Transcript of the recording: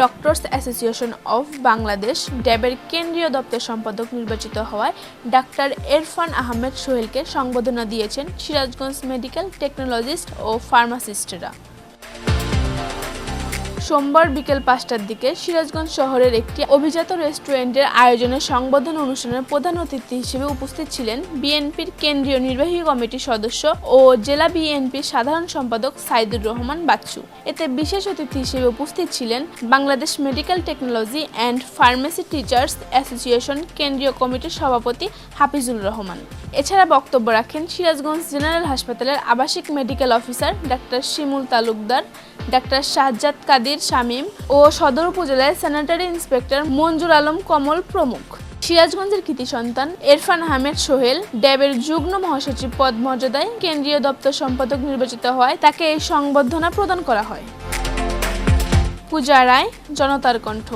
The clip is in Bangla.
ডক্টরস অ্যাসোসিয়েশন অফ বাংলাদেশ, ড্যাবের কেন্দ্রীয় দপ্তর সম্পাদক নির্বাচিত হওয়ায় ডাক্তার এরফান আহমেদ সোহেলকে সংবর্ধনা দিয়েছেন সিরাজগঞ্জ মেডিকেল টেকনোলজিস্ট ও ফার্মাসিস্টরা। সোমবার বিকেল পাঁচটার দিকে সিরাজগঞ্জ শহরের একটি অভিজাত রেস্টুরেন্টের আয়োজনে সংবর্ধনা অনুষ্ঠানের প্রধান অতিথি হিসেবে উপস্থিত ছিলেন বিএনপির কেন্দ্রীয় নির্বাহী কমিটির সদস্য ও জেলা বিএনপির সাধারণ সম্পাদক সাইদুর রহমান বাচ্চু। এতে বিশেষ অতিথি হিসেবে উপস্থিত ছিলেন Bangladesh medical technology and pharmacy teachers association কেন্দ্রীয় কমিটির সভাপতি হাফিজুল রহমান। এছাড়া বক্তব্য রাখেন সিরাজগঞ্জ জেনারেল হাসপাতালের আবাসিক মেডিকেল অফিসার ডাক্তার শিমুল তালুকদার ডাক্তার শাহজাদ কাদির শামীম ও সদর উপজেলায় স্যানিটারি ইন্সপেক্টর মঞ্জুর আলম কমল প্রমুখ। সিরাজগঞ্জের কৃতি সন্তান এরফান আহমেদ সোহেল, ড্যাবের যুগ্ম মহাসচিব পদ মর্যাদায় কেন্দ্রীয় দপ্তর সম্পাদক নির্বাচিত হয়, তাকে এই সংবর্ধনা প্রদান করা হয়। পূজা রায়, জনতার কণ্ঠ।